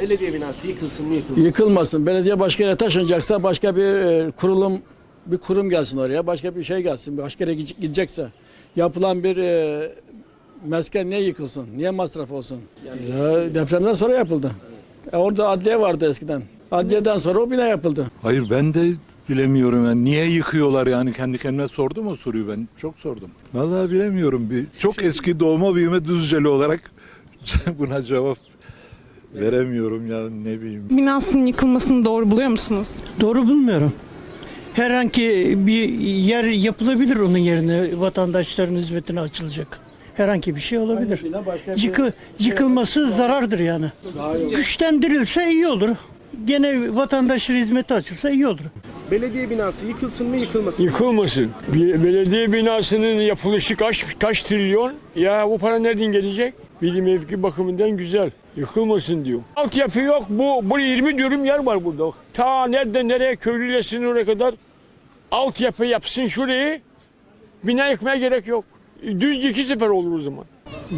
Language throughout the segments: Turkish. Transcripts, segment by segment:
Belediye binası yıkılsın mı yıkılmasın? Yıkılmasın. Belediye başka yere taşınacaksa başka bir e, kurulum bir kurum gelsin oraya. Başka bir şey gelsin. Başka yere gide- gidecekse. Yapılan bir e, mesken niye yıkılsın? Niye masraf olsun? Ya, depremden sonra yapıldı. E, orada adliye vardı eskiden. Adliyeden sonra o bina yapıldı. Hayır ben de bilemiyorum yani niye yıkıyorlar yani kendi kendime sordum o soruyu ben çok sordum. Vallahi bilemiyorum bir çok eski doğma büyüme Düzceli olarak buna cevap veremiyorum ya ne bileyim. Binasının yıkılmasını doğru buluyor musunuz? Doğru bulmuyorum. Herhangi bir yer yapılabilir onun yerine vatandaşların hizmetine açılacak. Herhangi bir şey olabilir. Yıkı, yıkılması zarardır yani. Güçlendirilse iyi olur. Gene vatandaşların hizmeti açılsa iyi olur. Belediye binası yıkılsın mı yıkılmasın mı? Yıkılmasın. Bir belediye binasının yapılışı kaç kaç trilyon? Ya bu para nereden gelecek? Bilim mevki bakımından güzel. Yıkılmasın diyor. Altyapı yok. Bu, bu 20 dönüm yer var burada. Ta nereden nereye köylülesin oraya kadar altyapı yapsın şurayı. Bina yıkmaya gerek yok. Düz iki sefer olur o zaman.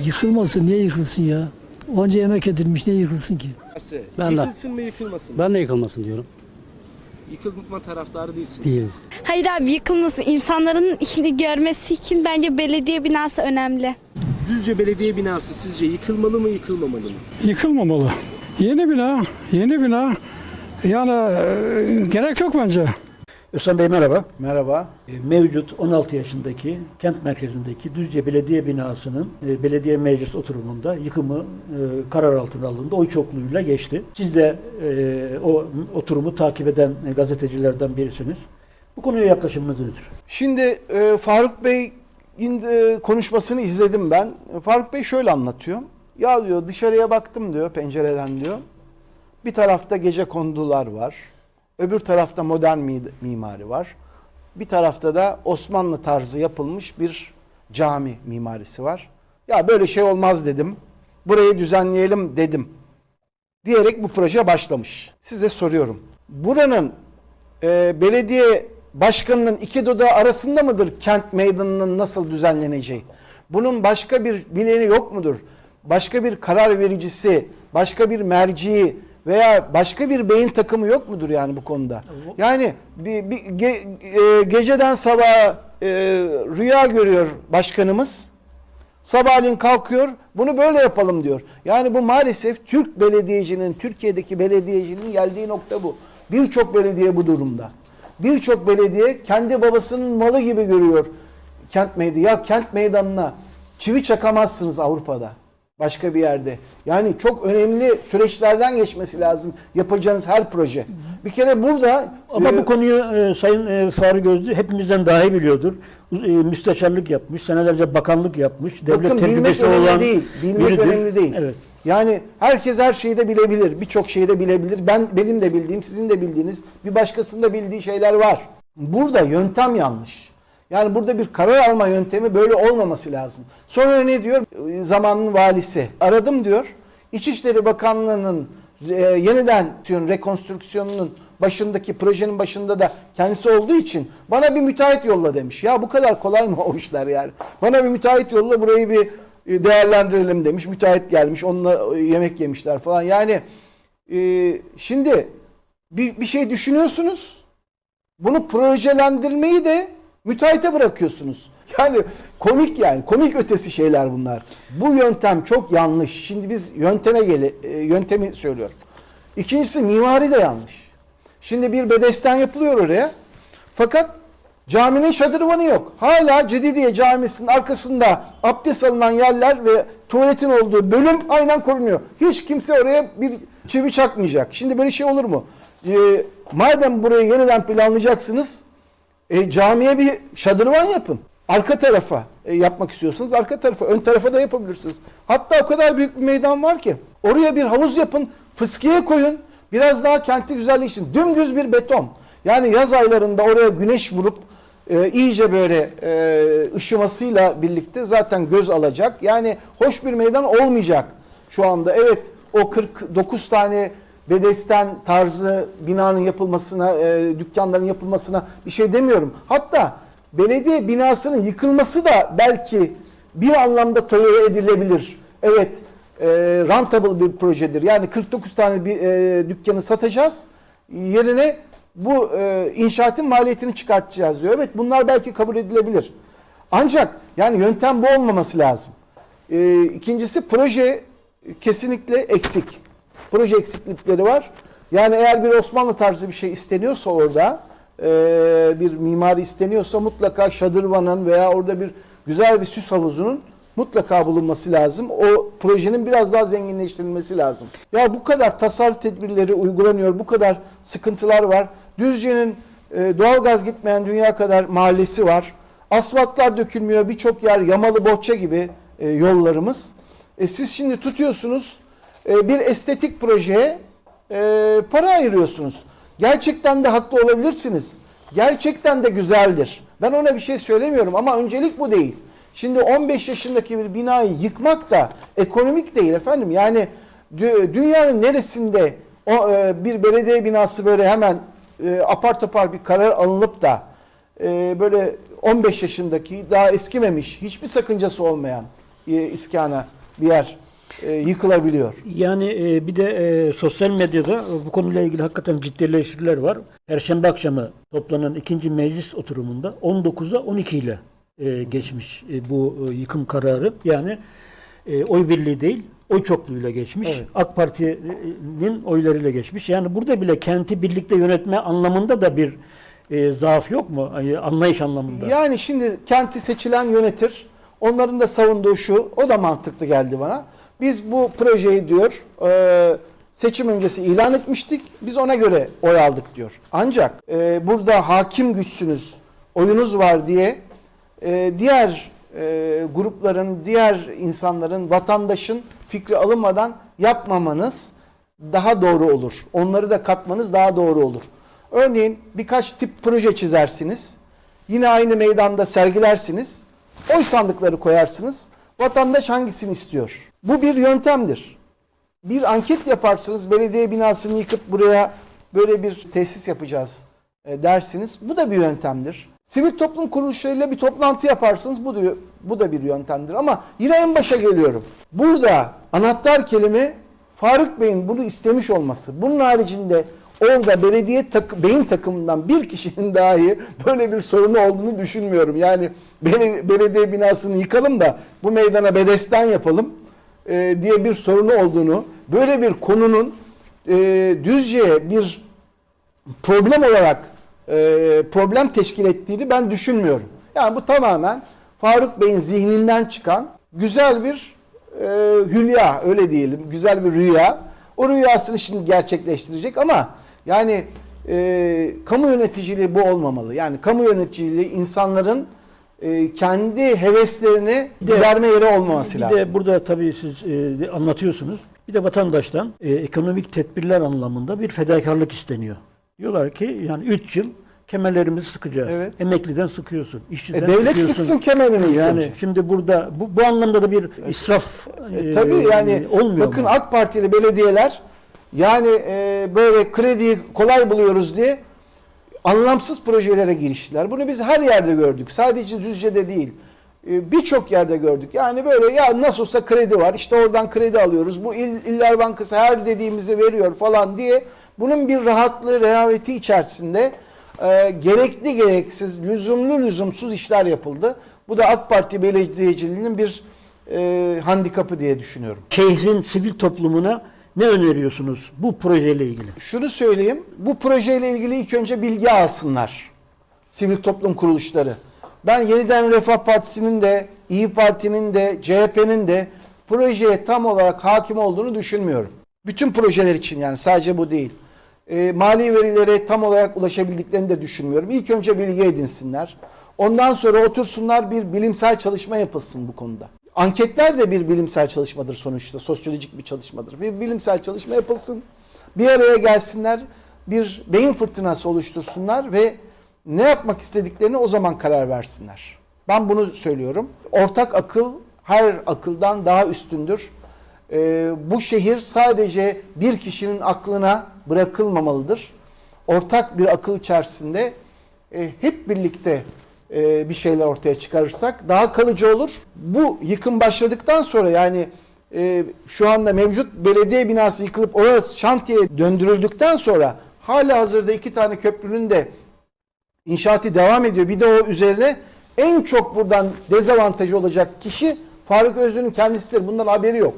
Yıkılmasın niye yıkılsın ya? Onca yemek edilmiş niye yıkılsın ki? Ben Yıkılsın mı yıkılmasın mı? Ben de yıkılmasın diyorum. Yıkılma taraftarı değilsin. Değiliz. Hayır abi yıkılması insanların işini görmesi için bence belediye binası önemli. Düzce belediye binası sizce yıkılmalı mı yıkılmamalı mı? Yıkılmamalı. Yeni bina, yeni bina. Yani e, gerek yok bence. Özlem Bey merhaba. Merhaba. E, Mevcut 16 yaşındaki kent merkezindeki Düzce Belediye binasının e, belediye meclis oturumunda yıkımı e, karar altına alındı. Oy çokluğuyla geçti. Siz de e, o oturumu takip eden gazetecilerden birisiniz. Bu konuya yaklaşımınız nedir? Şimdi e, Faruk Bey'in e, konuşmasını izledim ben. E, Faruk Bey şöyle anlatıyor. Ya diyor dışarıya baktım diyor pencereden diyor. Bir tarafta gece kondular var. Öbür tarafta modern mi- mimari var. Bir tarafta da Osmanlı tarzı yapılmış bir cami mimarisi var. Ya böyle şey olmaz dedim. Burayı düzenleyelim dedim. Diyerek bu proje başlamış. Size soruyorum. Buranın e, belediye başkanının iki dudağı arasında mıdır kent meydanının nasıl düzenleneceği? Bunun başka bir bileni yok mudur? Başka bir karar vericisi, başka bir merci veya başka bir beyin takımı yok mudur yani bu konuda? Yani bir, bir ge- e, geceden sabaha e, rüya görüyor başkanımız. Sabahleyin kalkıyor bunu böyle yapalım diyor. Yani bu maalesef Türk belediyecinin, Türkiye'deki belediyecinin geldiği nokta bu. Birçok belediye bu durumda. Birçok belediye kendi babasının malı gibi görüyor kent meydanı. Ya kent meydanına çivi çakamazsınız Avrupa'da. Başka bir yerde. Yani çok önemli süreçlerden geçmesi lazım yapacağınız her proje. Bir kere burada Ama e, bu konuyu e, Sayın e, Fahri Gözlü hepimizden daha iyi biliyordur. E, müsteşarlık yapmış, senelerce bakanlık yapmış, devlet Bakın bilmek tecrübesi önemli olan değil. Bilmek biridir. önemli değil. Evet. Yani herkes her şeyi de bilebilir. Birçok şeyi de bilebilir. Ben benim de bildiğim, sizin de bildiğiniz, bir başkasının da bildiği şeyler var. Burada yöntem yanlış. Yani burada bir karar alma yöntemi böyle olmaması lazım. Sonra ne diyor? Zamanın valisi. Aradım diyor. İçişleri Bakanlığı'nın e, yeniden diyor, rekonstrüksiyonunun başındaki projenin başında da kendisi olduğu için bana bir müteahhit yolla demiş. Ya bu kadar kolay mı o işler yani? Bana bir müteahhit yolla burayı bir değerlendirelim demiş. Müteahhit gelmiş onunla e, yemek yemişler falan. Yani e, şimdi bir, bir şey düşünüyorsunuz. Bunu projelendirmeyi de müteahhite bırakıyorsunuz. Yani komik yani. Komik ötesi şeyler bunlar. Bu yöntem çok yanlış. Şimdi biz yönteme gele, e, yöntemi söylüyorum. İkincisi mimari de yanlış. Şimdi bir bedesten yapılıyor oraya. Fakat caminin şadırvanı yok. Hala Cedidiye Camisi'nin arkasında abdest alınan yerler ve tuvaletin olduğu bölüm aynen korunuyor. Hiç kimse oraya bir çivi çakmayacak. Şimdi böyle şey olur mu? Ee, madem burayı yeniden planlayacaksınız e, camiye bir şadırvan yapın. Arka tarafa e, yapmak istiyorsanız arka tarafa, ön tarafa da yapabilirsiniz. Hatta o kadar büyük bir meydan var ki. Oraya bir havuz yapın, fıskiye koyun. Biraz daha kenti güzelleştirin. Dümdüz bir beton. Yani yaz aylarında oraya güneş vurup e, iyice böyle e, ışımasıyla birlikte zaten göz alacak. Yani hoş bir meydan olmayacak şu anda. Evet o 49 tane bedesten tarzı binanın yapılmasına, e, dükkanların yapılmasına bir şey demiyorum. Hatta belediye binasının yıkılması da belki bir anlamda tolere edilebilir. Evet e, rentable bir projedir. Yani 49 tane bir e, dükkanı satacağız. Yerine bu e, inşaatın maliyetini çıkartacağız diyor. Evet bunlar belki kabul edilebilir. Ancak yani yöntem bu olmaması lazım. E, ikincisi proje kesinlikle eksik. Proje eksiklikleri var. Yani eğer bir Osmanlı tarzı bir şey isteniyorsa orada e, bir mimari isteniyorsa mutlaka şadırvanın veya orada bir güzel bir süs havuzunun mutlaka bulunması lazım. O projenin biraz daha zenginleştirilmesi lazım. Ya bu kadar tasarruf tedbirleri uygulanıyor, bu kadar sıkıntılar var. Düzce'nin e, doğalgaz gitmeyen dünya kadar mahallesi var. Asfaltlar dökülmüyor, birçok yer yamalı bohça gibi e, yollarımız. E, siz şimdi tutuyorsunuz e, bir estetik projeye e, para ayırıyorsunuz. Gerçekten de haklı olabilirsiniz. Gerçekten de güzeldir. Ben ona bir şey söylemiyorum ama öncelik bu değil. Şimdi 15 yaşındaki bir binayı yıkmak da ekonomik değil efendim. Yani dü- dünyanın neresinde o e, bir belediye binası böyle hemen e, apar topar bir karar alınıp da e, böyle 15 yaşındaki daha eskimemiş hiçbir sakıncası olmayan e, iskana bir yer yıkılabiliyor. Yani bir de sosyal medyada bu konuyla ilgili hakikaten ciddi eleştiriler var. Perşembe akşamı toplanan ikinci meclis oturumunda 19'a 12 ile e, geçmiş e, bu e, yıkım kararı. Yani e, oy birliği değil, oy çokluğuyla geçmiş. Evet. AK Parti'nin oylarıyla geçmiş. Yani burada bile kenti birlikte yönetme anlamında da bir e, zaaf yok mu? Ay, Anlayış anlamında. Yani şimdi kenti seçilen yönetir. Onların da savunduğu şu, o da mantıklı geldi bana. Biz bu projeyi diyor e, seçim öncesi ilan etmiştik. Biz ona göre oy aldık diyor. Ancak e, burada hakim güçsünüz, oyunuz var diye e, diğer e, grupların, diğer insanların, vatandaşın fikri alınmadan yapmamanız daha doğru olur. Onları da katmanız daha doğru olur. Örneğin birkaç tip proje çizersiniz. Yine aynı meydanda sergilersiniz. Oy sandıkları koyarsınız. Vatandaş hangisini istiyor? Bu bir yöntemdir. Bir anket yaparsınız. Belediye binasını yıkıp buraya böyle bir tesis yapacağız e, dersiniz. Bu da bir yöntemdir. Sivil toplum kuruluşlarıyla bir toplantı yaparsınız. Bu da, bu da bir yöntemdir. Ama yine en başa geliyorum. Burada anahtar kelime Faruk Bey'in bunu istemiş olması. Bunun haricinde orada belediye tak beyin takımından bir kişinin dahi böyle bir sorunu olduğunu düşünmüyorum. Yani bele- belediye binasını yıkalım da bu meydana bedesten yapalım e, diye bir sorunu olduğunu, böyle bir konunun e, Düzce'ye bir problem olarak e, problem teşkil ettiğini ben düşünmüyorum. Yani bu tamamen Faruk Bey'in zihninden çıkan güzel bir e, hülya öyle diyelim. Güzel bir rüya. O rüyasını şimdi gerçekleştirecek ama yani e, kamu yöneticiliği bu olmamalı. Yani kamu yöneticiliği insanların e, kendi heveslerini giderme yeri olmaması bir lazım. de burada tabii siz e, anlatıyorsunuz. Bir de vatandaştan e, ekonomik tedbirler anlamında bir fedakarlık isteniyor. Diyorlar ki yani 3 yıl kemerlerimizi sıkacağız. Evet. Emekliden sıkıyorsun, işçiden E, devlet sıkıyorsun. sıksın kemerini Yani önce. şimdi burada bu, bu anlamda da bir israf E, e, tabii yani olmuyor bakın mu? AK Partili belediyeler yani e, böyle krediyi kolay buluyoruz diye anlamsız projelere giriştiler. Bunu biz her yerde gördük. Sadece Düzce'de değil. E, Birçok yerde gördük. Yani böyle ya nasıl olsa kredi var. İşte oradan kredi alıyoruz. Bu İl, İller Bankası her dediğimizi veriyor falan diye. Bunun bir rahatlığı, rehaveti içerisinde e, gerekli gereksiz, lüzumlu lüzumsuz işler yapıldı. Bu da AK Parti belediyeciliğinin bir e, handikapı diye düşünüyorum. Şehrin sivil toplumuna ne öneriyorsunuz bu projeyle ilgili? Şunu söyleyeyim. Bu projeyle ilgili ilk önce bilgi alsınlar. Sivil toplum kuruluşları. Ben Yeniden Refah Partisi'nin de, İyi Parti'nin de, CHP'nin de projeye tam olarak hakim olduğunu düşünmüyorum. Bütün projeler için yani sadece bu değil. E, mali verilere tam olarak ulaşabildiklerini de düşünmüyorum. İlk önce bilgi edinsinler. Ondan sonra otursunlar bir bilimsel çalışma yapılsın bu konuda. Anketler de bir bilimsel çalışmadır sonuçta. Sosyolojik bir çalışmadır. Bir bilimsel çalışma yapılsın. Bir araya gelsinler. Bir beyin fırtınası oluştursunlar ve ne yapmak istediklerini o zaman karar versinler. Ben bunu söylüyorum. Ortak akıl her akıldan daha üstündür. Ee, bu şehir sadece bir kişinin aklına bırakılmamalıdır. Ortak bir akıl içerisinde e, hep birlikte e, bir şeyler ortaya çıkarırsak daha kalıcı olur. Bu yıkım başladıktan sonra yani e, şu anda mevcut belediye binası yıkılıp orası şantiyeye döndürüldükten sonra hala hazırda iki tane köprünün de inşaatı devam ediyor. Bir de o üzerine en çok buradan dezavantajı olacak kişi Faruk Özlü'nün kendisidir. Bundan haberi yok.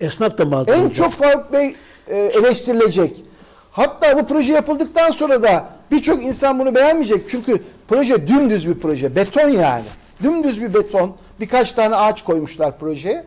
Esnaf da mağdur En olacak. çok Faruk Bey e, eleştirilecek. Hatta bu proje yapıldıktan sonra da birçok insan bunu beğenmeyecek. Çünkü proje dümdüz bir proje. Beton yani. Dümdüz bir beton. Birkaç tane ağaç koymuşlar projeye.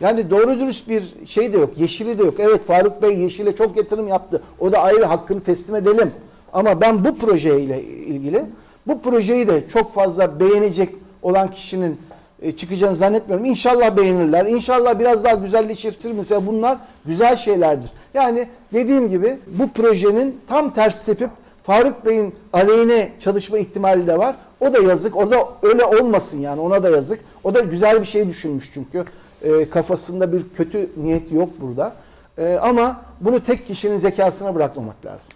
Yani doğru dürüst bir şey de yok. Yeşili de yok. Evet Faruk Bey yeşile çok yatırım yaptı. O da ayrı hakkını teslim edelim. Ama ben bu projeyle ilgili bu projeyi de çok fazla beğenecek olan kişinin e, çıkacağını zannetmiyorum. İnşallah beğenirler. İnşallah biraz daha güzelleşir. Mesela bunlar güzel şeylerdir. Yani dediğim gibi bu projenin tam ters tepip Faruk Bey'in aleyhine çalışma ihtimali de var. O da yazık. O da öyle olmasın yani. Ona da yazık. O da güzel bir şey düşünmüş çünkü. E, kafasında bir kötü niyet yok burada. E, ama bunu tek kişinin zekasına bırakmamak lazım.